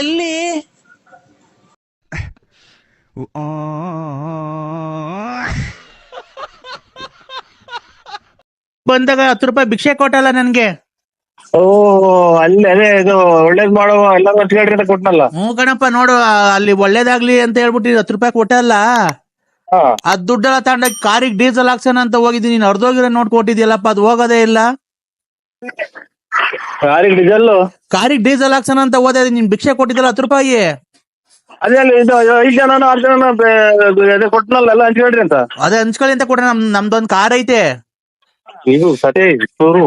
ಎಲ್ಲಿ? ಬಂದಾಗ ಹತ್ತು ರೂಪಾಯಿ ಭಿಕ್ಷೆ ಕೊಟ್ಟಲ್ಲ ನನ್ಗೆ. ಓ ಅಲ್ಲಿ ಅದೇ ಇದು ಒಳ್ಳೇದ್ ಮಾಡುವ ಎಲ್ಲ ಕೊಟ್ನಲ್ಲ. ಹ್ಞೂ ಕಣಪ್ಪ ನೋಡು ಅಲ್ಲಿ ಒಳ್ಳೇದಾಗ್ಲಿ ಅಂತ ಹೇಳ್ಬಿಟ್ಟು ಹತ್ತು ರೂಪಾಯಿ ಕೊಟ್ಟಲ್ಲ. ಆ ಅದ್ ದುಡ್ಡೆಲ್ಲ ತಗೊಂಡ ಕಾರಿಗೆ ಡೀಸೆಲ್ ಹಾಕ್ಸೋಣ ಅಂತ ಹೋಗಿದ್ದೀನಿ. ನೀನ್ ಅರ್ಧೋಗಿರೋ ನೋಟ್ ಕೊಟ್ಟಿದ್ಯಲ್ಲಪ್ಪ ಅದು ಹೋಗೋದೇ ಇಲ್ಲ. ಯಾರಿಗೆ ಡೀಸೆಲ್ ಕಾರಿಗೆ ಡೀಸೆಲ್ ಹಾಕ್ಸೋಣ ಅಂತ ಹೋದೆ ನಿನ್ ಭಿಕ್ಷೆ ಕೊಟ್ಟಿದ್ದಲ್ಲ ಹತ್ತು ರೂಪಾಯಿ. ಅದೇ ಅಲ್ಲಿ ಇದು ಐದ್ ಜನ ಆರು ಜನ ಅದೇ ಕೊಟ್ನಲ್ಲ ಎಲ್ಲ ಹಂಚ್ಕೊಳ್ರಿ ಅಂತ. ಅದೇ ಹಂಚ್ಕೊಳ್ಳಿ ಅಂತ ಕೊಡ್ರಿ ನಮ್ ನಮ್ದೊಂದ್ ಕಾರ್ ಐತೆ. ಇದು ಸತೆ ಚೂರು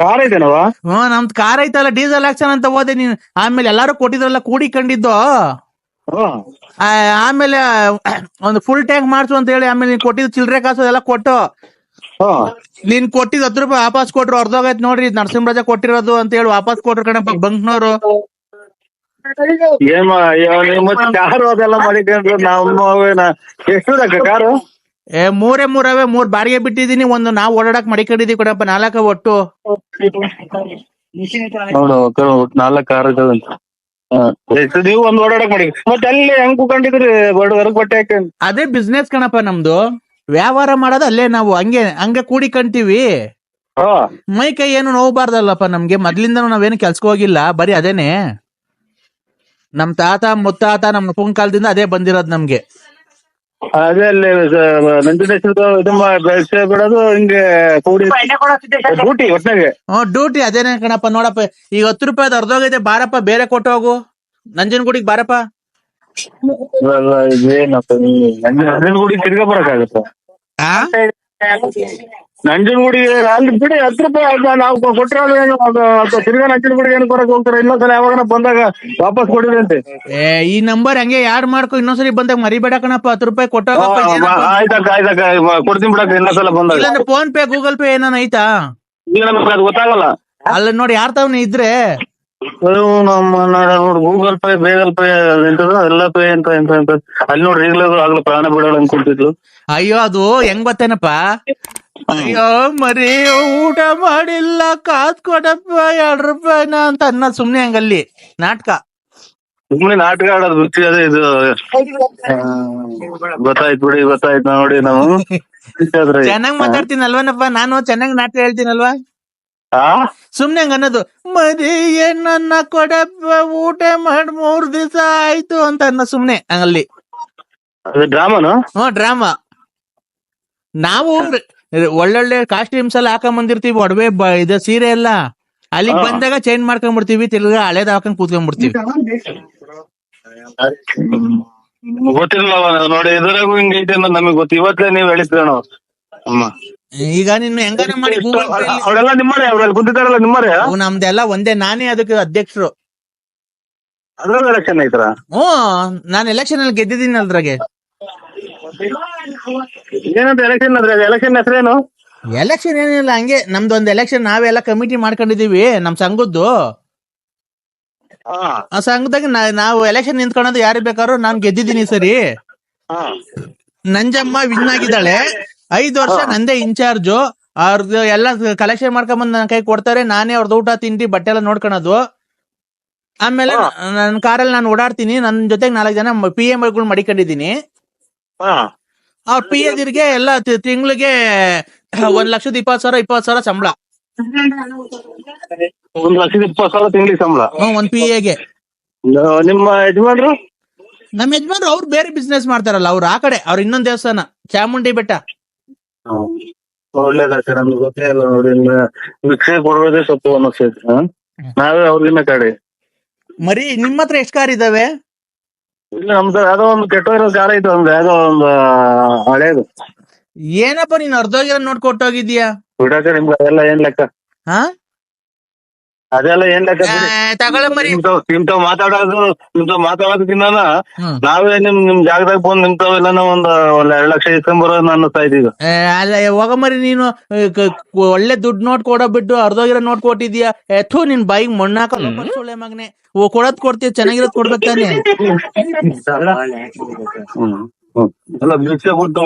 ಕಾರ್ ಐತೆನವ ಹ್ಮ್ ನಮ್ದು ಕಾರ್ ಐತಲ್ಲ ಡೀಸೆಲ್ ಹಾಕ್ಸೋಣ ಅಂತ ಹೋದೆ ನೀನ್. ಆಮೇಲೆ ಎಲ್ಲಾರು ಕೊಟ್ಟಿದ್ರಲ್ಲ ಕೂಡಿ ಕಂಡಿದ್ದು? ಆಮೇಲೆ ಒಂದು ಫುಲ್ ಟ್ಯಾಂಕ್ ಮಾಡ್ಸು ಅಂತ ಹೇಳಿ ಆಮೇಲೆ ನೀನ್ ಕೊಟ್ಟಿದ್ದು ಚಿಲ್ರೆ ಕಾಸು ಎಲ್ಲ ಕೊಟ್ಟು ನೀನ್ ಕೊಟ್ಟಿದ್ ಹತ್ತು ರೂಪಾಯಿ ವಾಪಸ್ ಕೊಟ್ರು ಅರ್ಧೋಗೈತ್ ನೋಡ್ರಿ ನರಸಿಂಹರಾಜ ಕೊಟ್ಟಿರೋದು ಅಂತ ಹೇಳಿ ವಾಪಸ್ ಕೊಟ್ರು ಕಣಪ್ಪ ಬಂಕ್ನವ್ರು. ಏನ್ ಮಾ- ಅಯ್ಯೋ, ನೀವು ಮತ್ತೆ ಕಾರು ಅದೆಲ್ಲ ಮಾಡಿಕೊಂಡು ನಮ್ಮ ಎಷ್ಟು ಅಕ್ಕ ಕಾರು? ಏ ಮೂರೇ ಮೂರವೇ ಮೂರ್ ಬಾರಿಗೆ ಬಿಟ್ಟಿದೀನಿ ಒಂದು ನಾವು ಓಡಾಡಕ್ ಮಡಿಕೊಂಡಿದೀವಿ ಕಣಪ್ಪ ನಾಲ್ಕ ಒಟ್ಟು. ನೋಡು ಕರು ನಾಲ್ಕು ಕಾರ್ ಇದಾವೆ ಅಂತ. ಹಾ. ನೀವು ಒಂದ್ ಓಡಾಡಕ್ ಮಾಡಿ ಮತ್ತೆ ಅಲ್ಲಿ ಹೆಂಗ್ ಕುಕೊಂಡಿದ್ರಿ ಬಟ್ಟೆ ಹಾಕೊಂಡು ಅದೇ ಬಿಸ್ನೆಸ್ ಕಣಪ್ಪ ನಮ್ದು. ವ್ಯವಹಾರ ಮಾಡೋದು ಅಲ್ಲೇ ನಾವು ಹಂಗೆ ಹಂಗೆ ಕೂಡಿಕಂತೀವಿ ಹಾ. ಮೈ ಕೈ ಏನು ನೋವಬಾರ್ದಲ್ಲಪ್ಪ ನಮ್ಗೆ ಮೊದ್ಲಿಂದ ನಾವೇನು ಕೆಲ್ಸಕ್ಕೆ ಹೋಗಿಲ್ಲ ಬರೀ ಅದೇನೆ. ನಮ್ ತಾತ ಮುತ್ತಾತ ನಮ್ ಮುಪ್ಪನ್ ಕಾಲದಿಂದ ಅದೇ ಬಂದಿರೋದ್ ನಮ್ಗೆ. ಅದೇ ಅಲ್ಲಿ ನಂಜುಂಡೇಶ್ವರದ ಇದು ಮಾ- ಬೆಳ್ಸಿ ಬಿಡೋದು ಹಿಂಗೆ ಕೂಡಿ ಡ್ಯೂಟಿ ಒಟ್ನಾಗೆ ಹ್ಮ್ ಡ್ಯೂಟಿ ಅದೇನೆ ಕಣಪ್ಪ ನೋಡಪ್ಪ ಈಗ ಹತ್ತು ರೂಪಾಯಿ ಅರ್ಧೋಗೈತೆ ಬಾರಪ್ಪ ಬೇರೆ ಕೊಟ್ಟು ಹೋಗು. ನಂಜನಗೂಡಿಗೆ ಬಾರಪ್ಪ. ಇವಾಗ ಇದೇನಪ್ಪ ನೀವು ನಂಜನಗೂಡಿ ತಿರ್ಗಾ ಬರಕಾಗತ್ತ ಆ? ನಂಜನಗೂಡಿ ಅಲ್ಲಿ ಬಿಡಿ ಹತ್ತು ರೂಪಾಯಿ ಅದ್ನ ನಾವು ಕೊಟ್ಟರೆ ತಿರ್ಗಾ ನಂಜನಗೂಡಿಗೆ ಏನು ಕೊರಕ್ ಹೋಗ್ತಾರೆ? ಇನ್ನೊಂದ್ಸಲ ಯಾವಾಗ ಬಂದಾಗ ವಾಪಸ್ ಕೊಡಿದ್ರಂತೆ ಏ ಈ ನಂಬರ್ ಹಂಗೆ ಯಾರು ಮಾಡ್ಕೊ ಇನ್ನೊಂದ್ಸರಿ ಬಂದಾಗ ಮರಿಬೇಡ ಕಣಪ್ಪ ಹತ್ತು ರೂಪಾಯಿ ಕೊಟ್ಟ? ಆಯ್ತಕ್ಕ ಆಯ್ತಕ್ಕ ಕೊಡ್ತೀನಿ ಬಿಡಕ್ಕ ಇನ್ನೊಂದ್ಸಲ ಬಂದಾಗ. ಇಲ್ಲಾಂದ್ರೆ ಫೋನ್ ಪೇ ಗೂಗಲ್ ಪೇ ಏನಾನ ಐತಾ? ಈಗ ನಮ್ಗೆ ಅದು ಗೊತ್ತಾಗಲ್ಲ. ಅಲ್ಲ ನೋಡಿ ಯಾರ್ ತಾವ್ನ ಇದ್ರೆ? ಅದು ನಮ್ಮ ನೋಡಿ ಗೂಗಲ್ ಪೇ ಬೇಗಲ್ ಪೇ ಎಂತದ ಎಲ್ಲ ಪೇ ಅಂತ ಎಂತ ಎಂತ. ಅಲ್ಲಿ ನೋಡ್ರಿ ಈಗಲೇ ಆಗ್ಲೂ ಪ್ರಾಣ ಬಿಡೋಣ ಅನ್ಕೊಂತಿದ್ಲು ಅಯ್ಯೋ ಅದು ಹೆಂಗ್ ಬತ್ತೇನಪ್ಪ ಅಯ್ಯೋ ಮರಿ ಊಟ ಮಾಡಿಲ್ಲ ಕಾತ್ ಕೊಡಪ್ಪ ಎರಡ್ ರೂಪಾಯಿನ ಅಂತ ಅನ್ನ ಸುಮ್ನೆ ಹಂಗಲ್ಲಿ. ನಾಟಕ. ಸುಮ್ನೆ ನಾಟಕ ಆಡೋದು ಬಿಡ್ತೀವಿ ಅದೇ ಇದು. ಗೊತ್ತಾಯ್ತು ಬಿಡಿ ಗೊತ್ತಾಯ್ತು ನೋಡಿ ನಾವು. ಚೆನ್ನಾಗಿ ಮಾತಾಡ್ತೀನಲ್ವನಪ್ಪ? ನಾನು ಚೆನ್ನಾಗಿ ನಾಟಕ ಹೇಳ್ತೀನಲ್ವಾ? ಸುಮ್ನೆ ಹಂಗ ಅನ್ನೋದು ಮರಿ ಏನನ್ನ ಕೊಡ ಊಟ ಮಾಡಿ ಮೂರ್ ದಿವಸ ಆಯ್ತು ಅಂತ ಅನ್ನ ಸುಮ್ನೆ ಅಲ್ಲಿ ಡ್ರಾಮಾನು? ಹ್ಮ್ ಡ್ರಾಮಾ. ನಾವು ಒಳ್ಳೊಳ್ಳೆ ಕಾಸ್ಟ್ಯೂಮ್ಸ್ ಎಲ್ಲ ಹಾಕೊಂಡ್ ಬಂದಿರ್ತೀವಿ ಒಡವೆ ಇದು ಸೀರೆ ಎಲ್ಲ. ಅಲ್ಲಿಗ್ ಹಾ. ಬಂದಾಗ ಚೇಂಜ್ ಮಾಡ್ಕೊಂಡ್ಬಿಡ್ತೀವಿ ತಿರ್ಗಾ ಹಳೇದ್ ಹಾಕೊಂಡ್ ಕೂತ್ಕೊಂಡ್ಬಿಡ್ತೀವಿ ಗೊತ್ತಿಲ್ಲ ನೋಡಿ ಇದ್ರಾಗೂ ಹಿಂಗೈತೆ ನಮಗ್ ಅನ್ನೋದು ನಮಗೆ ಗೊತ್ತು. ಇವತ್ತೇ ನೀವ್ ಹೇಳಿದ್ರಣ ಅಮ್ಮ. ಈಗ ನೀನು ಹೆಂಗಾರ ಮಾಡಿ ನಿಮ್ಮರೇ ಅವ್ರಲ್ಲಿ ಕುಂತಿದ್ದಾರಲ್ಲ ನಿಮ್ಮರೇ? ನಮ್ದೆಲ್ಲ ಒಂದೇ ನಾನೇ ಅದಕ್ಕೆ ಅಧ್ಯಕ್ಷರು. ಅದ್ರಲ್ಲಿ ಎಲೆಕ್ಷನ್ ಐತರ ಹ್ಞೂ ನಾನು ಎಲೆಕ್ಷನ್ ಅಲ್ಲಿ ಗೆದ್ದಿದ್ದೀನಿ ಅದ್ರಾಗೆ. ಏನಂತ ಎಲೆಕ್ಷನ್ ಅದ್ರ ಎಲೆಕ್ಷನ್ ಹೆಸರೇನು? ಎಲೆಕ್ಷನ್ ಏನಿಲ್ಲ ಹಂಗೆ ನಮ್ದು ಒಂದ್ ಎಲೆಕ್ಷನ್ ನಾವೆಲ್ಲ ಕಮಿಟಿ ಮಾಡ್ಕೊಂಡಿದೀವಿ ನಮ್ ಸಂಘದ್ದು. ಹಾ. ಆ ಸಂಘದಾಗ ನಾ- ನಾವು ಎಲೆಕ್ಷನ್ ನಿಂತ್ಕೊಳೋದು ಯಾರು ಬೇಕಾದ್ರೂ ನಾನ್ ಗೆದ್ದಿದ್ದೀನಿ ಸರಿ. ಹಾ. ನಂಜಮ್ಮ ವಿನ್ ಆಗಿದ್ದಾಳೆ. ಐದ್ ವರ್ಷ ನಂದೇ ಇನ್ಚಾರ್ಜ್. ಅವ್ರದ್ದು ಎಲ್ಲ ಕಲೆಕ್ಷನ್ ಮಾಡ್ಕೊಂಡ್ ಬಂದ್ ನನ್ನ ಕೈ ಕೊಡ್ತಾರೆ. ನಾನೇ ಅವ್ರದ್ದು ಊಟ ತಿಂಡಿ ಬಟ್ಟೆ ಎಲ್ಲ ನೋಡ್ಕೊಳೋದು. ಆಮೇಲೆ. ನನ್ನ ಕಾರಲ್ಲಿ ನಾನು ಓಡಾಡ್ತೀನಿ. ನನ್ನ ಜೊತೆಗೆ ನಾಲ್ಕು ಜನ ಪಿ ಎಂ ಗಳು ಮಡಿಕೊಂಡಿದ್ದೀನಿ. ಅವ್ರ ಪಿ ಎದಿರ್ಗೆ ಎಲ್ಲ ತಿಂಗಳಿಗೆ ಒಂದ್ ಲಕ್ಷದ ಇಪ್ಪತ್ತು ಸಾವಿರ ಇಪ್ಪತ್ತು ಸಾವಿರ ಸಂಬಳ. ಒಂದ್ ಲಕ್ಷದ ಇಪ್ಪತ್ತು ಸಾವಿರ ತಿಂಗಳಿಗೆ ಸಂಬಳ. ಹ್ಮ್ ಒಂದ್ ಪಿ ಎಗೆ ನಿಮ್ಮ ಯಜಮಾನ್ರು? ನಮ್ಮ ಯಜಮಾನ್ರು ಅವ್ರು ಬೇರೆ ಬಿಸ್ನೆಸ್ ಮಾಡ್ತಾರಲ್ಲ ಅವ್ರು ಆ ಕಡೆ ಅವ್ರ ಇನ್ನೊಂದ್ ದೇವಸ್ಥಾನ ಚಾಮುಂಡಿ ಬೆಟ್ಟ. ಒಳ್ಳೇದಾಗ್ತದೆ ನಮ್ಗೆ ಗೊತ್ತೇ ಇಲ್ಲ ಅವ್ರಿಂದ ಭಿಕ್ಷೆ ಕೊಡೋದೇ ಸ್ವಲ್ಪ ಸೇರಿ ನಾವೇ ಅವ್ರಿಗಿನ್ನ ಕಡೆ. ಮರಿ ನಿಮ್ಮ ಹತ್ರ ಎಷ್ಟ್ ಕಾರ್ ಇದಾವೆ? ಇಲ್ಲ ನಮ್ದು ಅದೋ ಒಂದು ಕೆಟ್ಟೋಗಿರೋ ಕಾಲ ಐತೆ ಒಂದು ಯಾವ್ದೋ ಒಂದು ಹಳೇದು. ಏನಪ್ಪ ನೀನ್ ಅರ್ಧೋಗಿರೋ ನೋಡ್ಕೊಟ್ಟೋಗಿದ್ಯಾ ಬಿಡಕ್ಕೆ ನಿಮ್ಗೆ ಅದೆಲ್ಲ ಏನ್ ಲೆಕ್ಕ? ಹಾ? ಅದೆಲ್ಲ ಏನ್ ಲೆಕ್ಕ ಬಿಡಿ. ಮರಿ. ನಿಮ್ತಾವ್ ನಿಮ್ತಾವ್ ಮಾತಾಡೋದು ನಿಮ್ತಾವ್ ಮಾತಾಡೋದಕ್ಕಿಂತ ಹ್ಮ್. ನಾವೇ ನಿಮ್ ನಿಮ್ ಜಾಗದಾಗ ಬಂದು ನಿಮ್ತಾವ್ ಎಲ್ಲ ಒಂದು ಒಂದ್ ಎರಡ್ ಲಕ್ಷ ಇಸ್ಕೊಂಬರೋದು ಅನ್ನಿಸ್ತಾ ಇದ್ದೀಗ ಏ, ಅಲ್ಲ ಯಾವಾಗ ಮರಿ ನೀನು. ಏ, ಕ- ಕ- ಒಳ್ಳೆ ದುಡ್ಡು ನೋಟ್ ಕೊಡೋ ಬಿಟ್ಟು ಅರ್ಧೋಗಿರೋ ನೋಟ್ ಕೊಟ್ಟಿದ್ಯಾ ಎಥು ನಿನ್ ಬೈಗ್ ಮಣ್ಣಾಕ ಒಳ್ಳೆ ಮಗನೆ. ಓ ಕೊಡೋದ್ ಕೊಡ್ತೀಯ? ಚೆನ್ನಾಗಿರೋದ್ ಕೊಡ್ಬೇಕು ತಾನೆ. ಅಲ್ಲ ಭಿಕ್ಷೆ ಕೊಟ್ಟು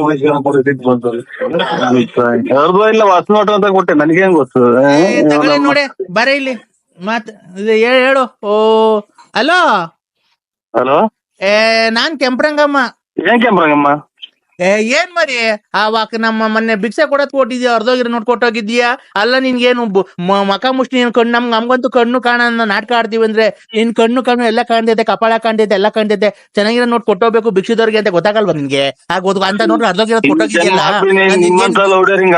ಇಲ್ಲ ಹೊಸ ನೋಟು ಅಂತ ಕೊಟ್ಟೆ. ನನಗೇನ್ ಗೊತ್ತು? ಏ, ತಗೊಳ್ಳಿ ನೋಡೆ ಬರ ಇಲ್ಲಿ. ಮತ್ ಇದು ಹೇಳು ಓ ಹಲೋ? ಹಲೋ? ಏ ನಾನ್ ಕೆಂಪ್ರಂಗಮ್ಮ. ಏನ್ ಕೆಂಪ್ರಂಗಮ್ಮ? ಏ ಏನ್ ಮರಿ? ಆವಾಗ ನಮ್ಮ ಮೊನ್ನೆ ಭಿಕ್ಷೆ ಕೊಡೋದ್ ಕೊಟ್ಟಿದ್ಯಾ ಅರ್ಧೋಗಿರ ನೋಡ್ ಕೊಟ್ಟೋಗಿದ್ಯಾ ಅಲ್ಲ ನಿನ್ಗೇನು ಏನು ಮ- ಮಕ ಮುಷ್ಟಿ ನೀನ್ ಕಣ್ಣು ನಮ್ಗ್ ನಮ್ಗಂತೂ ಕಣ್ಣು ಕಾಣ ನಾಟಕ ಆಡ್ತೀವಿ ಅಂದ್ರೆ ನಿನ್ ಕಣ್ಣು ಕಣ್ಣು ಎಲ್ಲ ಕಾಣ್ತೈತೆ ಕಪಾಳ ಕಾಣ್ತೈತೆ ಎಲ್ಲ ಕಾಣ್ತೈತೆ. ಚೆನ್ನಾಗಿರೋ ನೋಡ್ ಕೊಟ್ಟೋಗ್ಬೇಕು ಭಿಕ್ಷದವ್ರಿಗೆ ಅಂತ ಗೊತ್ತಾಗಲ್ವಾ ನಿನ್ಗೆ? ಆಗೋದು ಅಂತ ನೋಡ್ರಿ ಅರ್ಧೋಗಿರೋದ್ ಕೊಟ್ಟೋಗಿದ್ಯಲ್ಲ? ನಿಮ್ಮಂತ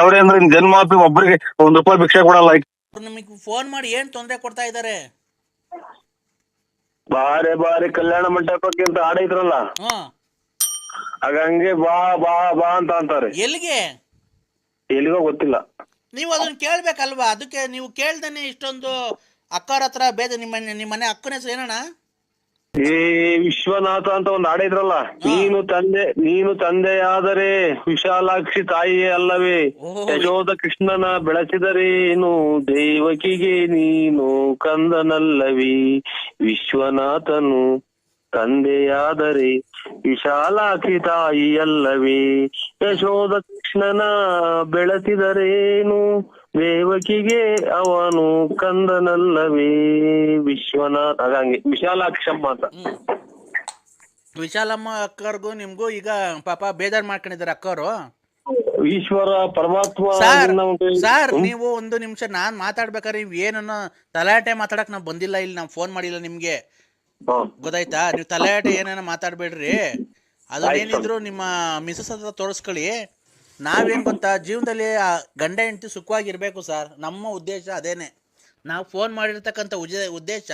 ಅವ್ರೆ ಅಂದ್ರೆ ಜನ್ಮಾಪಿ ಒಬ್ಬರಿಗೆ ಒಂದ್ ರೂಪಾಯಿ ಭಿಕ್ಷೆ ಕೊಡಲ್ಲ. ನಿಮಗೆ ಫೋನ್ ಮಾಡಿ ಏನ್ ತೊಂದ್ರೆ ಕೊಡ್ತಾ ಇದಾರೆ ಬಾರೆ ಬಾರಿ ಕಲ್ಯಾಣ ಮಂಟಪಕ್ಕೆ ಅಂತ ಹ್ಮ್ ಆಗ ಹಂಗೆ ಬಾ ಬಾ ಬಾ ಅಂತ ಅಂತಾರೆ. ಎಲ್ಲಿಗೆ? ಎಲ್ಲಿಗೋ ಗೊತ್ತಿಲ್ಲ. ನೀವು ಅದನ್ನ ಕೇಳ್ಬೇಕಲ್ವಾ? ಅದಕ್ಕೆ ನೀವು ಕೇಳ್ದೇನೆ ಇಷ್ಟೊಂದು ಅಕ್ಕರ ಹತ್ರ ಬೇದ ನಿಮ್ಮ ನಿಮ್ಮ ಮನೆ ಅಕ್ಕನ ಹೆಸರು ಏನಣ್ಣ? ಏ ವಿಶ್ವನಾಥ ಅಂತ ಒಂದು ಹಾಡ ಇದ್ರಲ್ಲ. ನೀನು ತಂದೆ ನೀನು ತಂದೆಯಾದರೆ ವಿಶಾಲಾಕ್ಷಿ ತಾಯಿಯೇ ಅಲ್ಲವೇ. ಯಶೋಧ ಕೃಷ್ಣನ ಬೆಳೆಸಿದರೇನು ದೇವಕಿಗೆ ನೀನು ಕಂದನಲ್ಲವಿ. ವಿಶ್ವನಾಥನು ತಂದೆಯಾದರೆ ವಿಶಾಲಾಕ್ಷಿ ತಾಯಿಯಲ್ಲವೇ. ಯಶೋಧ ಕೃಷ್ಣನ ಬೆಳೆಸಿದರೇನು ದೇವಕಿಗೆ ಅವನು ಕಂದನಲ್ಲವೇ? ವಿಶ್ವನಾಥ ಅದಂಗೆ ವಿಶಾಲಾಕ್ಷಮ್ಮ ಅಂತ. ವಿಶಾಲಮ್ಮ ಅಕ್ಕರ್ಗೂ ನಿಮ್ಗೂ ಈಗ ಪಾಪ ಬೇಜಾರ್ ಮಾಡ್ಕೊಂಡಿದ್ದಾರೆ ಅಕ್ಕವರು ಈಶ್ವರ ಪರಮಾತ್ಮ ಸರ್ ಸರ್ ನೀವು ಒಂದು ನಿಮಿಷ ನಾನ್ ಮಾತಾಡ್ಬೇಕಾದ್ರೆ ನೀವ್ ಏನನ್ನ ತಲಾಟೆ ಮಾತಾಡಕ್ ನಾವ್ ಬಂದಿಲ್ಲ ಇಲ್ಲಿ ನಾವು ಫೋನ್ ಮಾಡಿಲ್ಲ ನಿಮ್ಗೆ. ಗೊತ್ತಾಯ್ತಾ? ನೀವು ತಲಾಟೆ ಏನೇನ ಮಾತಾಡ್ಬೇಡ್ರಿ. ಅದನ್ನೇನಿದ್ರು ನಿಮ್ಮ ಮಿಸಸ್ ಹತ್ರ ತೋರಿಸ್ಕೊಳ್ಳಿ. ನಾವೇನ್ ಗೊತ್ತಾ? ಜೀವನದಲ್ಲಿ ಆ ಗಂಡ ಹೆಂಡತಿ ಸುಖವಾಗಿರ್ಬೇಕು ಸರ್. ನಮ್ಮ ಉದ್ದೇಶ ಅದೇನೆ. ನಾವು ಫೋನ್ ಮಾಡಿರ್ತಕ್ಕಂಥ ಉಜ- ಉದ್ದೇಶ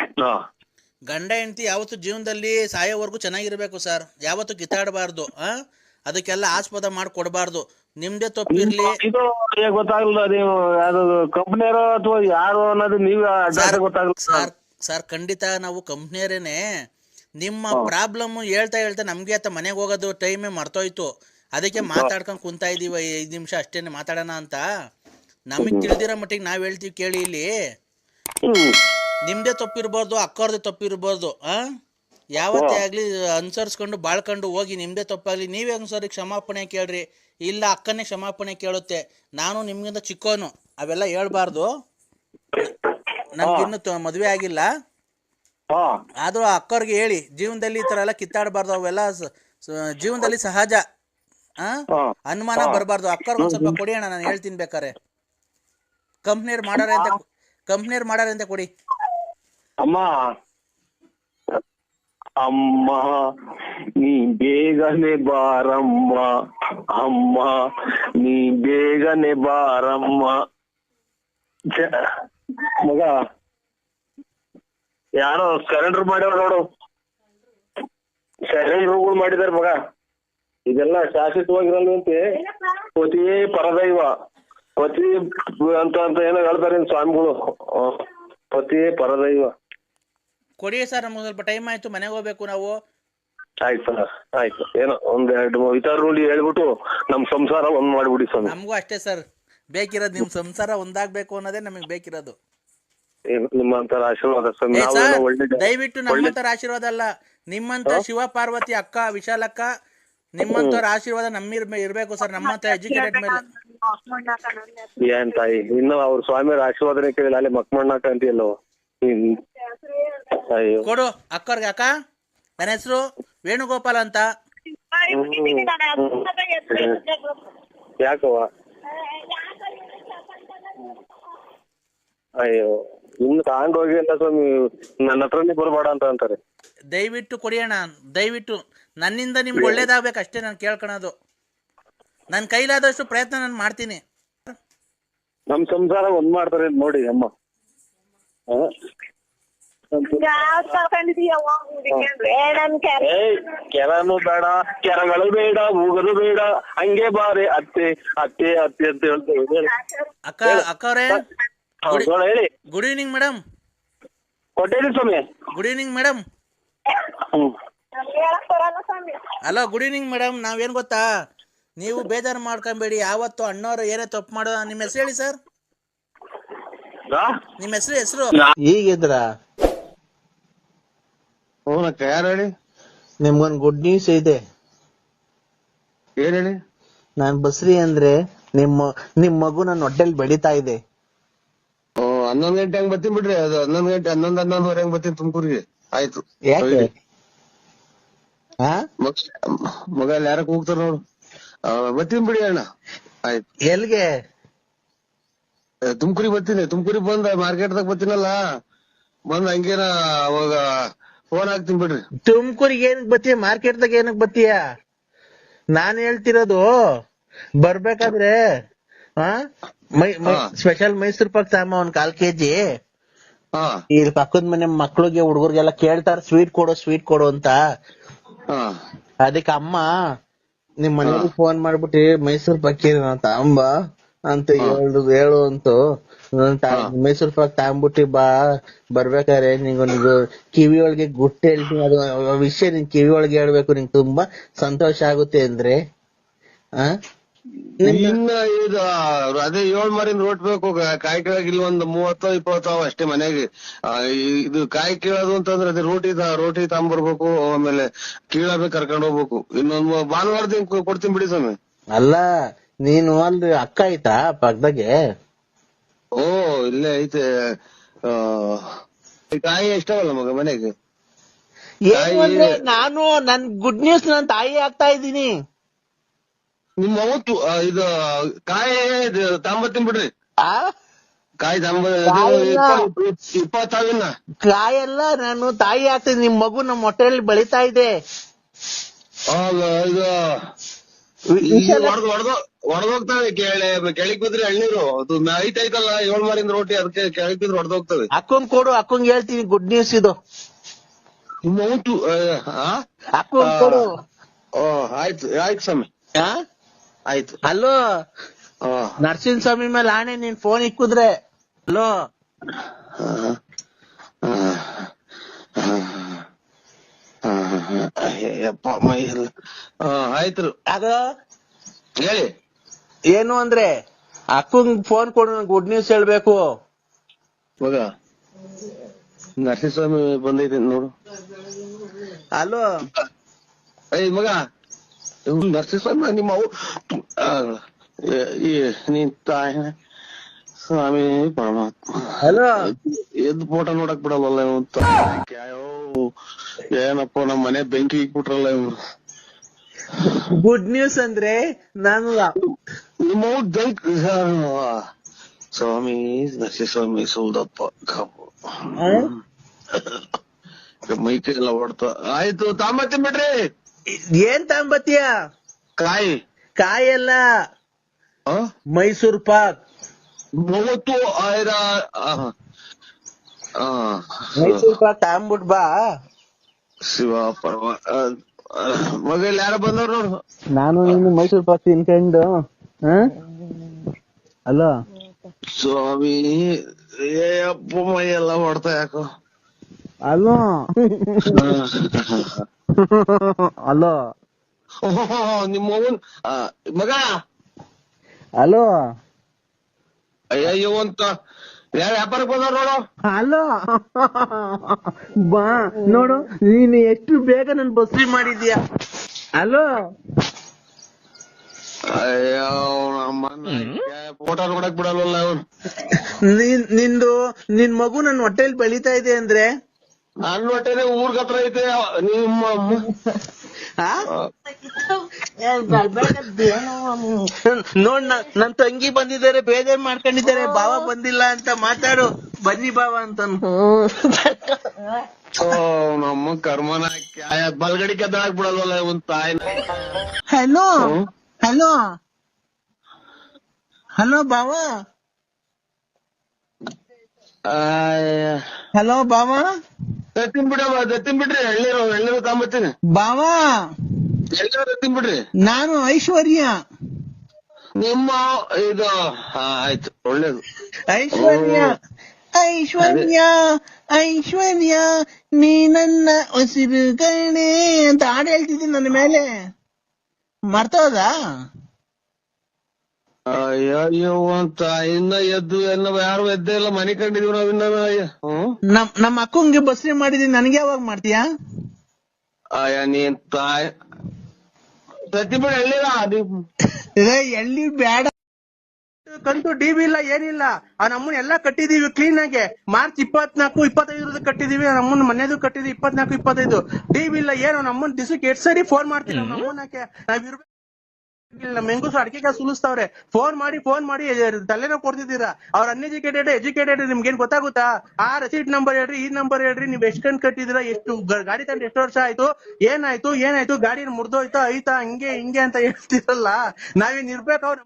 ಹಾ. ಗಂಡ ಹೆಂಡತಿ ಯಾವತ್ತು ಜೀವನದಲ್ಲಿ ಸಾಯೋವರೆಗೂ ಚೆನ್ನಾಗಿರ್ಬೇಕು ಸರ್. ಯಾವತ್ತು ಕಿತ್ತಾಡಬಾರ್ದು ಆ? ಅದಕ್ಕೆಲ್ಲ ಆಸ್ಪದ ಮಾಡಿ ಕೊಡಬಾರ್ದು ನಿಮ್ದೇ ತಪ್ಪಿರ್ಲಿ. ಇದು ಹೇಗ್ ಗೊತ್ತಾಗಲ್ಲ ನೀವು? ಯಾರು ಕಂಪ್ನಿಯರೋ ಅಥವಾ ಯಾರು ಅನ್ನೋದು ನೀವು ಅಡ್ಡ ಗೊತ್ತಾಗಲ್ಲ ಸರ್ ಸರ್ ಖಂಡಿತ ನಾವು ಕಂಪ್ನಿಯರೇನೆ. ನಿಮ್ಮ ಪ್ರಾಬ್ಲಮ್ ಹೇಳ್ತಾ ಹೇಳ್ತಾ ನಮ್ಗೆ ಆತ ಮನೆಗೆ ಹೋಗೋದು ಟೈಮೇ ಮರ್ತೋಯ್ತು. ಅದಕ್ಕೆ ಮಾತಾಡ್ಕೊಂಡು ಕುಂತಾ ಇದೀವ ಐದು ನಿಮಿಷ ಅಷ್ಟೇನೆ ಮಾತಾಡೋಣ ಅಂತ. ನಮಗ್ ತಿಳಿದಿರೋ ಮಟ್ಟಿಗೆ ನಾವ್ ಹೇಳ್ತೀವಿ ಕೇಳಿ ಇಲ್ಲಿ. ನಿಮ್ದೇ ತಪ್ಪಿರ್ಬಾರ್ದು ಅಕ್ಕವ್ರದೇ ತಪ್ಪಿರ್ಬಾರ್ದು ಆ? ಯಾವತ್ತೇ ಆಗ್ಲಿ ಅನುಸರಿಸ್ಕೊಂಡು ಬಾಳ್ಕೊಂಡು ಹೋಗಿ ನಿಮ್ದೇ ತಪ್ಪಾಗ್ಲಿ ನೀವೇ ಒಂದ್ಸರಿ ಕ್ಷಮಾಪಣೆ ಕೇಳ್ರಿ. ಇಲ್ಲ ಅಕ್ಕನೇ ಕ್ಷಮಾಪಣೆ ಕೇಳುತ್ತೆ. ನಾನು ನಿಮ್ಗಿಂತ ಚಿಕ್ಕೋನು ಅವೆಲ್ಲ ಹೇಳ್ಬಾರ್ದು. ನಮ್ಗಿನ್ನು ಮದ್ವೆ ಆಗಿಲ್ಲ. ಆದ್ರೂ ಅಕ್ಕವ್ರಿಗೆ ಹೇಳಿ ಜೀವನದಲ್ಲಿ ಈ ತರ ಎಲ್ಲ ಕಿತ್ತಾಡಬಾರ್ದು ಅವೆಲ್ಲ ಜೀವನದಲ್ಲಿ ಸಹಜ. ಅನುಮಾನ ಬರಬಾರ್ದು. ಅಕ್ಕರ್ ಒಂದ್ ಸ್ವಲ್ಪ ಕೊಡಿ ಅಣ್ಣ ನಾನು ಹೇಳ್ತೀನಿ ಬೇಕಾರೆ ಕಂಪ್ನಿಯರ್ ಮಾಡಾರೆ ಅಂತ ಕಂಪ್ನಿಯರ್ ಮಾಡಾರೆ ಅಂತ ಕೊಡಿ. ಅಮ್ಮ ಅಮ್ಮ ನೀ ಬೇಗನೆ ಬಾರಮ್ಮ. ಅಮ್ಮ ನೀ ಬೇಗನೆ ಬಾರಮ್ಮ. ಮಗ ಯಾರೋ ಸರೆಂಡರ್ ಮಾಡ್ಯಾರ ನೋಡು. ಸರೆಂಡರ್ಗಳು ಮಾಡಿದಾರೆ ಮಗ. ಇದೆಲ್ಲ ಶಾಶ್ವತವಾಗಿರಲ್ವಂತೆ ಪತಿ ಪರದೈವ. ಪತಿ ಅಂತ ಅಂತ ಏನೋ ಹೇಳ್ತಾರೆ ಇನ್ ಸ್ವಾಮಿಗಳು? ಪತಿ ಪರದೈವ. ಕೊಡಿ ಸರ್ ನಮ್ಗೆ ಸ್ವಲ್ಪ ಟೈಮ್ ಆಯ್ತು ಮನೆಗೆ ಹೋಗ್ಬೇಕು ನಾವು. ಆಯ್ತು ಸರ್ ಆಯ್ತು. ಏನೋ ಒಂದ್ ಎರಡು ರೂಲಿ ಹೇಳ್ಬಿಟ್ಟು ನಮ್ ಸಂಸಾರ ಒಂದ್ ಮಾಡ್ಬಿಡಿ ಸರ್ ನಮಗೂ ಅಷ್ಟೇ ಸರ್. ಬೇಕಿರೋದು ನಿಮ್ ಸಂಸಾರ ಒಂದಾಗ್ಬೇಕು ಅನ್ನೋದೇ ನಮಗೆ ಬೇಕಿರೋದು. ನಿಮ್ಮಂತರ ಆಶೀರ್ವಾದ ಸ್ವಾಮಿ. ಏ ನಾವೇನೋ ಸರ್ ಒಳ್ಳೆ ದಯವಿಟ್ಟು ನಮ್ಮಂತರ ಆಶೀರ್ವಾದ ಅಲ್ಲ. ನಿಮ್ಮಂತ ಶಿವ ಪಾರ್ವತಿ ಅಕ್ಕ ವಿಶಾಲಕ್ಕ ನಿಮ್ಮಂತರ ಆಶೀರ್ವಾದ ನಮ್ಮ ಇರ್ಬೇಕು ಸರ್ ನಮ್ಮಂತ ಎಜುಕೇಟೆಡ್ ಮೇಲೆ. ಏನ್ ತಾಯಿ ಇನ್ನು ಅವ್ರ ಸ್ವಾಮಿಯವ್ರ ಆಶೀರ್ವಾದನೆ ಕೇಳಿಲ್ಲ ಅಲ್ಲಿ ಮಕ್ಮಣ್ಣಾಕ ಅಂತೀಯಲ್ಲೋ? ಹ್ಮ್. ಅಯ್ಯೋ. ಕೊಡು ಅಕ್ಕವ್ರಿಗೆ ಅಕ್ಕ ನನ್ನ ಹೆಸರು ವೇಣುಗೋಪಾಲ್ ಅಂತ. ಯಾಕವ್ವ? ಅಯ್ಯೋ. ಇನ್ನು ಹೋಗಿ ಅಂತ ಸ್ವಾಮಿ ನನ್ನ ಹತ್ರನೇ ಬರ್ಬೇಡ ಅಂತ ಅಂತಾರೆ. ದಯವಿಟ್ಟು ಕೊಡಿ ಅಣ್ಣ. ದಯವಿಟ್ಟು. ನನ್ನಿಂದ ನಿಮ್ಗೆ ಒಳ್ಳೇದಾಗಬೇಕು ಅಷ್ಟೇ ನಾನು ಕೇಳ್ಕೊಳೋದು. ನನ್ನ ಕೈಲಾದಷ್ಟು ಪ್ರಯತ್ನ ನಾನು ಮಾಡ್ತೀನಿ. ನಮ್ ಸಂಸಾರ ಒಂದ್ ಮಾಡ್ತಾರೆ ನೋಡಿ ಅಮ್ಮ? ಏಯ್ ಕೆರನು ಬೇಡ ಕೆರಗಳು ಬೇಡ ಮೂಗರು ಬೇಡ ಹಂಗೆ ಬಾರೆ ಅತ್ತೆ ಅತ್ತೆ ಅತ್ತೆ ಅಂತ ಹೇಳ್ತೇವೆ ಹೇಳಿ. ಅಕ್ಕ ಹೌದು, ನೋಡು, ಹೇಳಿ. Good evening madam. ಕೊಟ್ಟೇನಿ ಸ್ವಾಮಿ. Good evening madam. Hello good evening madam ನಾವೇನ್ ಗೊತ್ತಾ? ನೀವು ಬೇಜಾರ್ ಮಾಡ್ಕೊಂಬೇಡಿ. ಯಾವತ್ತು ಅಣ್ಣವ್ರು ಏನೇ ತಪ್ಪು ಮಾಡೋ ನಿಮ್ಮ ಹೆಸರು ಹೇಳಿ ಸರ್? ನಿಮ್ಮ ಹೆಸರು ಹೆಸರು? ಈಗಿದ್ರ ಹ್ಞೂನಕ್ಕ ಯಾರು ಹೇಳಿ? ನಿಮ್ಗೊಂದು ಗುಡ್ ನ್ಯೂಸ್ ಇದೆ. ಏನ್ ಹೇಳಿ? ನಾನ್ ಬಸ್ರಿ ಅಂದ್ರೆ ನಿಮ್ಮ ನಿಮ್ ಮಗು ನನ್ನ ಹೊಟ್ಟೆಲ್ ಬೆಳಿತಾ ಇದೆ. ಓ ಹನ್ನೊಂದ್ ಗಂಟೆ ಹಂಗ್ ಬರ್ತೀನಿ ಬಿಡ್ರಿ. ಅದು ಹನ್ನೊಂದ್ ಗಂಟೆ ಹನ್ನೊಂದ್ ಹನ್ನೊಂದುವರೆ ಹಂಗ್ ಬರ್ತೀನಿ ತುಮಕೂರಿಗೆ. ಆಯ್ತು. ಯಾಕೆ? ಮಗ್- ಅಲ್ಲಿ ಯಾರಕ್ ಹೋಗ್ತಾರ ನೋಡು. ಬರ್ತೀನಿ ಬಿಡಿ ಅಣ್ಣ. ಆಯ್ತು. ಎಲ್ಗೆ ತುಮಕೂರಿಗೆ ಬರ್ತೀನಿ. ತುಮಕೂರಿಗೆ ಬಂದ ಮಾರ್ಕೆಟ್ ದಾಗ ಬರ್ತೀನಲ್ಲ. ಬಂದ್ ಹಂಗೇನ ಅವಾಗ ಫೋನ್ ಹಾಕ್ತೀನಿ ಬಿಡ್ರಿ. ತುಮಕೂರಿಗೆ ಏನಕ್ ಬತ್ತೀಯ ಮಾರ್ಕೆಟ್ ದಾಗ ಏನಕ್ ಬತ್ತೀಯ ನಾನ್ ಹೇಳ್ತಿರೋದು ಬರ್ಬೇಕಾದ್ರೆ ಹಾ ಮೈ ಸ್ಪೆಷಲ್ ಮೈಸೂರ್ ಪಾಕ್ ತಗೊಂಬ ಒಂದ್ ಕಾಲ್ ಕೆಜಿ. ಇಲ್ಲಿ ಪಕ್ಕದ ಮನೆ ಮಕ್ಳಿಗೆ ಹುಡುಗರಿಗೆಲ್ಲ ಕೇಳ್ತಾರ ಸ್ವೀಟ್ ಕೊಡು ಸ್ವೀಟ್ ಕೊಡು ಅಂತ. ಅದಕ್ಕೆ ಅಮ್ಮ ನಿಮ್ ಮನೆಯವ್ರಿಗೆ ಫೋನ್ ಮಾಡ್ಬಿಟ್ಟು ಮೈಸೂರ್ ಪಾಕ್ ತಗೊಂಬ ಅಂತ ಹೇಳು ಹೇಳು ಅಂತು. ಮೈಸೂರ್ ಪಾಕ್ ತಗೊಂಡ್ಬಿಟ್ಟಿ ಬಾ ಬರ್ಬೇಕಾದ್ರೆ ನಿಂಗೊಂದು ಕಿವಿ ಒಳಗೆ ಗುಟ್ಟ ಹೇಳ್ತೀನಿ. ಅದು ವಿಷಯ ನಿನ್ ಕಿವಿ ಒಳಗೆ ಹೇಳ್ಬೇಕು ನಿಂಗ್ ತುಂಬಾ ಸಂತೋಷ ಆಗುತ್ತೆ ಅಂದ್ರೆ ಆ? ಇನ್ನ ಇದು ಅದೇ ಏಳ್ ಮರಿನ್ ರೋಟ್ ಬೇಕು ಕಾಯಿ ಕೀಳಕ್ ಇಲ್ಲಿ ಒಂದ್ ಮೂವತ್ತೋ ಇಪ್ಪತ್ತೋ ಅವ ಅಷ್ಟೇ ಮನೆಗೆ. ಇದು ಕಾಯಿ ಕೀಳೋದು ಅಂತಂದ್ರೆ ಅದೇ ರೋಟಿ ರೋಟಿ ತಗೊಂಬರ್ಬೇಕು ಆಮೇಲೆ ಕೀಳಬೇಕು ಕರ್ಕೊಂಡ್ ಹೋಗ್ಬೇಕು. ಇನ್ನೊಂದ್ ಭಾನುವಾರ ದಿನ ಕೊಡ್ತೀನಿ ಬಿಡಿ ಸ್ವಾಮಿ. ಅಲ್ಲ ನೀನು ಅಲ್ಲಿ ಅಕ್ಕ ಐತಾ ಪಕ್ಕದಾಗೆ? ಓ ಇಲ್ಲೇ ಐತೆ. ಕಾಯಿ ಎಷ್ಟವಲ್ಲ ಮಗ ಮನೆಗೆ? ನಾನು ನನ್ ಗುಡ್ ನ್ಯೂಸ್ ನನ್ ತಾಯಿ ಆಗ್ತಾ ಇದ್ದೀನಿ. ನಿಮ್ಮ ಅವತ್ತು ಇದು ಕಾಯಿ ಇದು ತಗೊಂಬರ್ತೀನಿ ಬಿಡ್ರಿ. ಆ? ಕಾಯಿ ಕಾಯಿನ? ಇಪ್ಪತ್ತಾವಿನ ಕಾಯೆಲ್ಲ ನಾನು ತಾಯಿ ಆಗ್ತೀನಿ ನಿಮ್ ಮಗು ನಮ್ಮ ಹೊಟ್ಟೆಯಲ್ಲಿ ಬೆಳಿತಾ ಇದೆ. ಇದು ಹೊಡೆದೋಗ್ತವೆ ಕೆಳೆ ಕೆಳಗ್ ಬಿದ್ರೆ ಎಳ್ನೀರು. ಅದು ಐತೈತಲ್ಲ ಏಳ್ ಮಾರಿನ ರೋಟಿ ಅದಕ್ಕೆ ಕೆಳಗ್ ಬಿದ್ರೆ ಹೊಡೆದೋಗ್ತವೆ. ಅಕ್ಕಂಗ್ ಕೊಡು ಅಕ್ಕಂಗ್ ಹೇಳ್ತೀನಿ ಗುಡ್ ನ್ಯೂಸ್ ಇದು. ನಿಮ್ಮ ಅಕ್ಕಂಗ್ ಕೊಡು. ಓ ಆಯ್ತು ಆಯ್ತು ಸ್ವಾಮಿ? ಆಯ್ತು. ಹಲೋ ನರಸಿಂಹ ಸ್ವಾಮಿ ಮೇಲೆ ಆಣೆ ನೀನ್ ಫೋನ್ ಇಕ್ಕುದ್ರೆ. ಹಲೋ ಯಪ್ಪ ಮೈ ಆಯ್ತು. ಅದು? ಹೇಳಿ. ಏನು ಅಂದ್ರೆ ಅಕ್ಕಂಗ್ ಫೋನ್ ಕೊಡು ಗುಡ್ ನ್ಯೂಸ್ ಹೇಳ್ಬೇಕು. ಮಗ ನರಸಿಂಹಸ್ವಾಮಿ ಬಂದೈತೆ ನೋಡು. ಹಲೋ ಏಯ್ ಮಗ. ನರಸಿಂಹಸ್ವಾಮಿ ನಿಮ್ಮ ಅವು ಆ, ಈ- ಈ ನೀನ್ ತಾಯಿ ಸ್ವಾಮಿ ಪರಮಾತ್ಮ ಹಲೋ ಎದ್ದು ಫೋಟೋ ನೋಡಕ್ ಬಿಡಲ್ಲ ಅಂತ ಏನಪ್ಪ ನಮ್ಮ ಮನೆ ಬೆಂಕಿ ಇಕ್ಬಿಟ್ರಲ್ಲ ಇವ್ರು. ಗುಡ್ ನ್ಯೂಸ್ ಅಂದ್ರೆ ನಾನು ನಿಮ್ಮ ಸ್ವಾಮಿ ನರಸಿಂಹಸ್ವಾಮಿ ಸುಲ್ದಪ್ಪ ಕಬ್ಬು. ಮೈಕೈ ಎಲ್ಲ ಹೊಡ್ತ ಆಯ್ತು ತಾಂಬತ್ತೀನಿ ಬಿಡ್ರಿ. ಏನ್ ತಗೊಂಬತ್ತೀಯ ಕಾಯಿ. ಎಲ್ಲ ಆ? ಮೈಸೂರ್ ಪಾಕ್. ಮೂವತ್ತು ಆಯ್ರ ಮೈಸೂರ್ ಪಾಕ್ ತಗೊಂಬಿಟ್ ಬಾ. ಶಿವ ಆ, ಮಗ ಯಾರ ಬಂದವ್ರು ನೋಡು. ನಾನು ನೀನು ಮೈಸೂರ್ ಪಾಕ್ ತಿನ್ಕೊಂಡು ಅಲೋ. ಸ್ವಾಮಿ ಏ ಅಪ್ಪ ಮೈ ಎಲ್ಲ ಹೊಡ್ತಾ ಯಾಕೋ. ಅಲೋ. ಅಲೋ. ಓಹೋ, ನಿಮ್ಮ ಅವ್ವನ್ ಆ, ಮಗ. ಅಲೋ. ಅಯ್ಯಯ್ಯೋ ಅಂತ. ಯಾರ ವ್ಯಾಪಾರಕ್ಕೆ ಬಂದವ್ರು ನೋಡು. ಅಲೋ. ಬಾ ನೋಡು ನೀನು ಎಷ್ಟು ಬೇಗ ನನ್ ಬಸ್ರಿ ಮಾಡಿದ್ಯಾ? ಅಲೋ. ಅಯ್ಯೋ ಫೋಟೋ ನೋಡಕ್ ಬಿಡಲ್ವಲ್ಲ ಅವನು. ನಿನ್ ನಿಂದು ನಿನ್ ಮಗು ನನ್ ಹೊಟ್ಟೆಲ್ ಬೆಳಿತಾ ಇದೆ ಅಂದ್ರೆ ಹೊಟ್ಟೆನೆ ಊರ್ಗ್ ಹತ್ರ ಐತೆ ನಿಮ್ಮ? ನೋಡ್ ನ- ನನ್ ತಂಗಿ ಬಂದಿದ್ದಾರೆ ಬೇಜಾರ್ ಮಾಡ್ಕೊಂಡಿದ್ದಾರೆ ಬಾವ ಬಂದಿಲ್ಲ ಅಂತ ಮಾತಾಡು. ಬನ್ನಿ ಬಾವ ಅಂತ ಓ ನಮ್ಮ ಕರ್ಮನ ಕ್ಯಾಯ ಬಲ್ಗಡಿ ಕೆದ್ದಾಕ್ ಬಿಡಲ್ವಲ್ಲ ಒಂದ್ ತಾಯಿ. ಹಲೋ? ಹಲೋ. ಹಲೋ ಬಾವ. ಹಲೋ ಬಾವ ದತ್ತಿನ್ ಬಿಡವ ದತ್ತಿನ್ ಬಿಡ್ರಿ ಎಳ್ನೀರು ಎಳ್ನೀರು ತಗೊಂಬತ್ತೀನಿ. ಬಾವಾ! ಎಳ್ನೀರು ದತ್ತಿನ್ ಬಿಡ್ರಿ ನಾನು ಐಶ್ವರ್ಯ. ನಿಮ್ಮ ಇದು ಹಾ ಆಯ್ತು ಒಳ್ಳೇದು. ಐಶ್ವರ್ಯ ಐಶ್ವರ್ಯ ಐಶ್ವರ್ಯ ನೀ ನನ್ನ ಉಸಿರು ಕಣೆ ಅಂತ ಹಾಡು ಹೇಳ್ತಿದ್ದೀನಿ ನನ್ನ ಮೇಲೆ. ಮರ್ತೋದಾ? ಅಯ್ಯಯ್ಯೋ ಅಂತ. ಇನ್ನ ಎದ್ದು ಎಲ್ಲ ಯಾರು ಎದ್ದೇ ಇಲ್ಲ ಮನೆ ಕಂಡಿದೀವಿ ನಾವ್ ಇನ್ನ ನಮ್ ನಮ್ಮ ಅಕ್ಕಂಗೆ ಬಸ್ರಿ ಮಾಡಿದೀನಿ. ನನ್ಗೆ ಯಾವಾಗ ಮಾಡ್ತೀಯಾ? ಅಯ್ಯ ನೀನ್ ತಾಯಿ. ಪ್ರತಿಭಾ ಎಳ್ಳಿಲ್ಲ ಎಳ್ಳಿ ಬ್ಯಾಡ ಎಳ್ನೀರ್ ಬೇಡ. ಕಂತು ಡಿ ಇಲ್ಲ ಏನಿಲ್ಲ. ಆ ನಮ್ಮನ್ನ ಎಲ್ಲಾ ಕಟ್ಟಿದೀವಿ ಕ್ಲೀನ್ ಆಗಿ. ಮಾರ್ಚ್ ಇಪ್ಪತ್ನಾಲ್ಕು ಇಪ್ಪತ್ತೈದು ಕಟ್ಟಿದೀವಿ. ನಮ್ಮನ್ನ ಮನೆದು ಕಟ್ಟಿದ್ವಿ ಇಪ್ಪತ್ನಾಲ್ಕು ಇಪ್ಪತ್ತೈದು. ಡಿ ಇಲ್ಲ ಏನು ನಮ್ಮನ್ ದಿವಸಕ್ಕೆ ಎಷ್ಟು ಸರಿ ಫೋನ್ ಮಾಡ್ತೀವಿ. ನಾವ್ ನಮ್ಮನ್ನಕ್ಕೆ ನಾವ್ ಇರ್ಬೇಕು ನಮ್ಮ ಹೆಂಗಸು ಅಡಿಕೆಗೆ ಸುಲಿಸ್ತಾವ್ರೆ. ಫೋನ್ ಮಾಡಿ ಫೋನ್ ಮಾಡಿ ತಲೆನೋವು ಕೊಡ್ತಿದ್ದೀರಾ? ಅವ್ರ ಅನ್ಎಜುಕೇಟೆಡ್ ಎಜುಕೇಟೆಡ್ ನಿಮ್ಗೇನ್ ಗೊತ್ತಾಗುತ್ತಾ? ಆ ರೆಸಿಟ್ ನಂಬರ್ ಹೇಳ್ರಿ, ಈ ನಂಬರ್ ಹೇಳ್ರಿ, ನೀವ್ ಎಷ್ಟ್ ಕಣ್ ಕಟ್ಟಿದಿರಾ ಎಷ್ಟು ಗಾಡಿ ತಂದ್ರೆ ಎಷ್ಟು ವರ್ಷ ಆಯ್ತು, ಏನಾಯ್ತು ಏನಾಯ್ತು, ಗಾಡಿ ಮುರ್ದೋಯ್ತಾ, ಐತಾ, ಹಂಗೆ, ಹಿಂಗೆ ಅಂತ ಹೇಳ್ತಿರಲ್ಲ. ನಾವೇನ್ ಇರ್ಬೇಕು ಅವ್ರ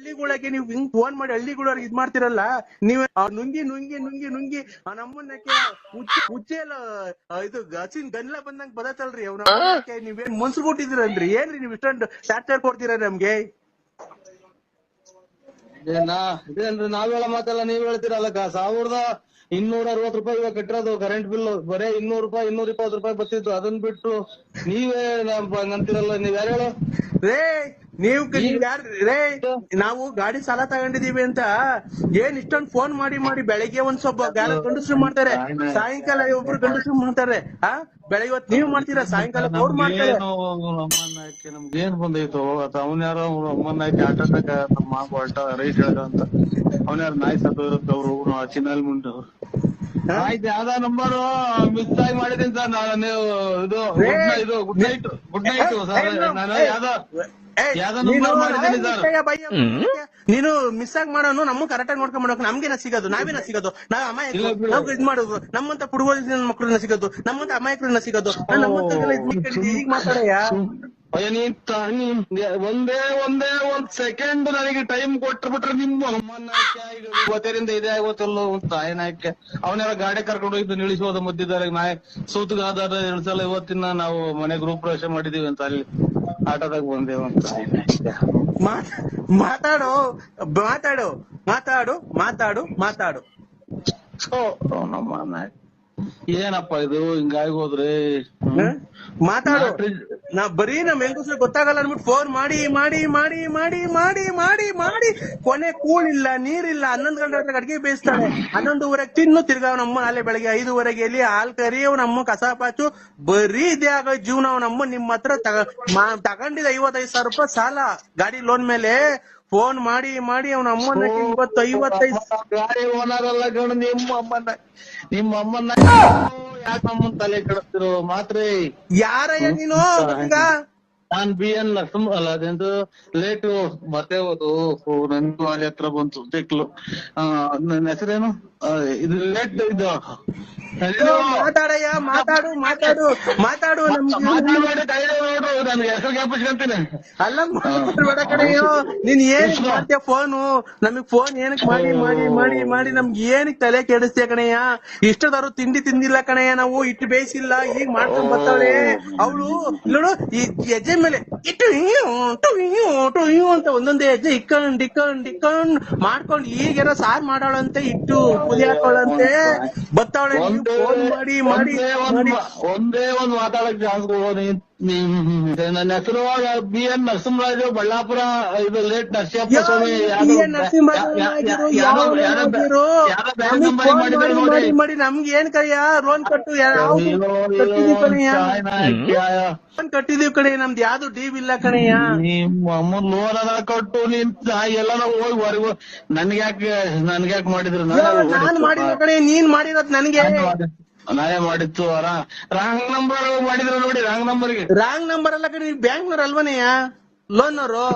ಹಳ್ಳಿಗಳಿಗೆ ನೀವು ಹಿಂಗ್ ಫೋನ್ ಮಾಡಿ ಹಳ್ಳಿಗಳವ್ರಿಗೆ ಇದ್ ಮಾಡ್ತಿರಲ್ಲ ನೀವ್ ನುಂಗಿ ನುಂಗಿ ನುಂಗಿ ನುಂಗಿ ಆ ನಮ್ಮನ್ನಕ್ಕೆ ಉಚ್ಚೆ ಉಚ್ಚೆಲ್ಲ ಇದು ಹಸಿನ್ ಗನ್ಲ ಬಂದಂಗ್ ಬದತ್ತಲ್ರಿ ಅವ್ನ ನೀವೇನ್ ಮನ್ಸು ಕೊಟ್ಟಿದ್ದೀರನ್ರಿ ಏನ್ರಿ ನೀವ್ ಇಷ್ಟೊಂದು ಟಾರ್ಚರ್ ಕೊಡ್ತೀರ ನಮ್ಗೆ? ಇದೇನಾ ಇದೇನ್ರಿ ನಾವ್ ಹೇಳ ಮಾತೆಲ್ಲ ನೀವ್ ಹೇಳ್ತೀರಲ್ಲ ಸಾವಿರದ ಇನ್ನೂರ ಅರವತ್ ರೂಪಾಯಿ ಇವಾಗ ಕಟ್ಟಿರೋದು ಕರೆಂಟ್ ಬಿಲ್ ಬರೇ ಇನ್ನೂರು ರೂಪಾಯಿ ಇನ್ನೂರ ಇಪ್ಪತ್ತು ರೂಪಾಯಿ ಬರ್ತಿತ್ತು. ಅದನ್ ಬಿಟ್ಟು ನೀವೇ ಅಂತಿರಲ್ಲ ನೀವ್ ಯಾರು ಹೇಳು? ರೇ ನೀವು ರೇ ನಾವು ಗಾಡಿ ಸಾಲ ತಗೊಂಡಿದೀವಿ ಅಂತ ಏನ್ ಇಷ್ಟೊಂದ್ ಫೋನ್ ಮಾಡಿ ಮಾಡಿ ಬೆಳಿಗ್ಗೆ ಒಂದ್ ಸ್ವಲ್ಪ ಗಾಲ ಗಂಡಸ್ರು ಮಾಡ್ತಾರೆ ಸಾಯಂಕಾಲ ಒಬ್ರು ಗಂಡಸ್ರು ಮಾಡ್ತಾರೆ ಆ? ಬೆಳಗ್ಗೆ ಇವತ್ತು ನೀವು ಮಾಡ್ತೀರಾ? ಸಾಯಂಕಾಲ ಅವ್ರು ಮಾಡ್ತಾರೆ. ನಮ್ಗೇನು ಬಂದೈತು ಅವನ್ ಯಾರೋ ಅಮ್ಮನ್ ಐತಿ ಆಟ ನಮ್ಮ ಹೊರಟ ರೈಟ್ ಹೇಳ್ದ ಅಂತ. ಅವನ್ ಯಾರು ನಾಯಿ ಸತ್ತು ಇರುತ್ತೆ ಅವ್ರು ಚಿನ್ನಲ್ ಮುಂಡು ಆಯ್ತು ಯಾವ್ದೋ ನಂಬರ್ ಮಿಸ್ ಆಗಿ ಮಾಡಿದೀನಿ ಸರ್. ನಾನು ನೀವು ಇದು good night good night sir. ನಾನು ಯಾವ್ದೋ ನೀನು ಮಿಸ್ ಆಗಿ ಮಾಡೋನು ನಮ್ಮ ಕರೆಕ್ಟ್ ಆಗಿ ನೋಡ್ಕೊಂಡ್ ಮಾಡೋಕೆ ನಮ್ಗೇನ ಸಿಗೋದು ನಾವೇನ ಸಿಗೋದು. ನಾವ್ ಬಿಡು. ನಾವ್ ಇದ್ ಮಾಡೋದು. ನಮ್ಮಂತ ಪುಡುಗೋಲಿನ ಮಕ್ಕಳನ್ನ ಸಿಗೋದು ನಮ್ಮಂತ ಅಮಾಯಕರನ್ನ ಸಿಗೋದು. ನಮ್ಮಂತ ಈಗ ಮಾತಾಡಯ್ಯ? ಒಂದೇ ಒಂದೇ ಒಂದ್ ಸೆಕೆಂಡ್ ನನಗೆ ಟೈಮ್ ಕೊಟ್ಬಿಟ್ರೆ ನಿಮ್ಮ ಇವತ್ತರಿಂದ ಇದೇ ಆಗೋತಲ್ಲೋ ತಾಯಿನಾಯ್ಕೆ. ಅವನೆಲ್ಲ ಗಾಡಿ ಕರ್ಕೊಂಡು ಹೋಗಿದ್ದು ನಿಲ್ಲಿಸೋದು ಮಧ್ಯದಲ್ಲಿ ನಾಯ್ ಸೂತ್ಗಾದ ಇಳಿಸಲ್ಲ ಇವತ್ತಿನ ನಾವು ಮನೆ ಗೃಹ ಪ್ರವೇಶ ಮಾಡಿದೀವಿ ಅಂತ ಅಲ್ಲಿ. ಆಟೋದಾಗ ಬಂದೇವು ಅಂತ ತಾಯಿನಾಯ್ಕೆ. ಮಾತ್- ಮಾತಾಡು ಮಾತಾಡು ಮಾತಾಡು ಮಾತಾಡು ಮಾತಾಡು ಥು, ನಮ್ಮ ನಾಯ್ ಏನಪ್ಪ ಇದು? ಹಿಂಗಾಗಿ ಹೋದ್ರೆ? ಮಾತಾಡು. ನಾ ಬರೀ ನಮ್ ಹೆಂಗಸ್ರು ಗೊತ್ತಾಗಲ್ಲ ಅನ್ಬಿಟ್ಟು ಫೋನ್ ಮಾಡಿ ಮಾಡಿ ಮಾಡಿ ಮಾಡಿ ಮಾಡಿ ಮಾಡಿ ಮಾಡಿ. ಕೊನೆ ಕೂಳಿಲ್ಲ ನೀರಿಲ್ಲ ಹನ್ನೊಂದ್ ಗಂಟೆ ಹತ್ರ ಅಡ್ಗೆ ಬೇಯಿಸ್ತಾಳೆ. ಹನ್ನೊಂದುವರೆಗೆ ತಿನ್ನು. ತಿರ್ಗಾವ್ ನಮ್ಮ ಅಲ್ಲೇ ಬೆಳಗ್ಗೆ ಐದುವರೆಗೆ ಎಲ್ಲಿ ಹಾಲ್ ಕರಿ ನಮ್ಮ ಕಸಾಪಾಚು ಬರೀ ಇದೇ ಆಗೋ ಜೀವನ ನಮ್ಮ ನಿಮ್ಮ ಹತ್ರ ತಗ ತಗೊಂಡಿದ್ದ ಐವತ್ತೈದು ಸಾವಿರ ರೂಪಾಯಿ ಸಾಲ. ಗಾಡಿ ಲೋನ್ ಮೇಲೆ ಫೋನ್ ಮಾಡಿ ಮಾಡಿ ಅವನ ಅಮ್ಮನ ಇವತ್ತು ಐವತ್ತೈದು ಗಾಡಿ ಓನರ್ ಅಲ್ಲ ಕಣ ನಿಮ್ಮ ಅಮ್ಮನ ನಿಮ್ಮ ಅಮ್ಮನ ಯಾಕೆ ಅಮ್ಮನ್ ತಲೆ ಕೆಡಿಸ್ತಿರೋ ಮಾತ್ರಿ? ಯಾರ ನೀನು? ಈಗ ನಾನ್ ಬಿ ಎನ್ ಲಕ್ಷ್ಮ ಅಲ್ಲ ಅದೆಂದು ಲೇಟ್ ಮತ್ತೆ ಹೋದು ನನ್ಗೂ ಅಲ್ಲಿ ಹತ್ರ ಬಂತು ಸಿಕ್ಲು ಆ, ನನ್ನ ಹೆಸರೇನು? ಇದು ಲೇಟ್ ಇದು. ಮಾತಾಡಯ್ಯ ಮಾತಾಡು ಮಾತಾಡು ಮಾತಾಡು ನಮ್ಗೆ. ನನ್ಗೆ ಹೆಸರು ಜ್ಞಾಪಿಸ್ಕೊಂತೀನಿ. ಅಲ್ಲ ಬೇಡ ಕಡೆಯೋ ನೀನ್ ಏನ್ ಮಾಡ್ತೀಯ ಫೋನು ನಮಗ್ ಫೋನ್ ಏನಕ್ ಮಾಡಿ ಮಾಡಿ ಮಾಡಿ ಮಾಡಿ? ನಮ್ಗೆ ಏನಕ್ ತಲೆ ಕೆಡಿಸ್ತೀಯ ಕಣಯ್ಯ ಇಷ್ಟದಾರು ತಿಂಡಿ ತಿಂದಿಲ್ಲ ಕಣಯ್ಯ ನಾವು? ಇಟ್ಟು ಬೇಯಿಸಿಲ್ಲ ಈಗ ಮಾಡ್ಕೊಂಡ್ ಬರ್ತಾಳೆ. ಅವಳು ನೋಡು ಈ ಹೆಜ್ಜೆ ಮೇಲೆ ಇಟ್ಟು ಇಟ್ಟು ಟು ಹಿಂಗು ಟು ಹಿಂಗು ಅಂತ ಒಂದೊಂದೇ ಹೆಜ್ಜೆ ಇಕ್ಕಂಡ್ ಇಕ್ಕಂಡ್ ಇಕ್ಕೊಂಡ್ ಮಾಡ್ಕೊಂಡ್ ಈಗೇನೋ ಸಾರ್ ಮಾಡಾಳಂತೆ ಇಟ್ಟು ಕುದಿ ಹಾಕೊಳ್ಳಂತೆ. ಬತ್ತಾವಳೆ ಫೋನ್ ಮಾಡಿ ಮಾಡಿ ಒಂದೇ ಒಂದ್ ಮಾತಾಡಕ್ ಚಾನ್ಸ್ ನನ್ನ ಹೆಸರು ಬಿ ಎನ್ ನರಸಿಂಹರಾಜು ಬಳ್ಳಾಪುರ ಇದು ಲೇಟ್ ನರಸಿಂಹಪ್ಪ ಸ್ವಾಮಿ ಮಾಡಿ ಮಾಡಿ ಮಾಡಿ ನಮ್ಗೆ ಏನ್ ಕಯ್ಯ ರೋನ್ ಕಟ್ಟು ಯಾವ್ದು ಕಟ್ಟಿದೀವಿ ಕಣೆ ನಮ್ದು ಯಾವ್ದು ಡೀವ್ ಇಲ್ಲ ಕಣಯ್ಯ? ನಿಮ್ಮ ಅಮ್ಮ ಲೋನ್ ಅದ ಕೊಟ್ಟು ನೀನ್ ಎಲ್ಲ ಹೋಗಿ ಹೊರಗು ನನ್ಗೆ ನನ್ಗ್ಯಾಕ್ ನನ್ಗೆ ಯಾಕೆ ಮಾಡಿದ್ರು ನಾನ್ ಮಾಡಿರೋ ಕಣೆ ನೀನ್ ಮಾಡಿರೋದ್ ನನ್ಗೆ. ನಾನೇ ಮಾಡಿತ್ತು ರಾಂಗ್ ನಂಬರ್ ಮಾಡಿದ್ರು ನೋಡಿ ರಾಂಗ್ ನಂಬರ್ಗೆ ರಾಂಗ್ ನಂಬರ್ ಅಲ್ಲ ಕಣೆ ಬ್ಯಾಂಕ್ನವ್ರ ಅಲ್ವನಯ್ಯ ಲೋನ್ ಅವರು?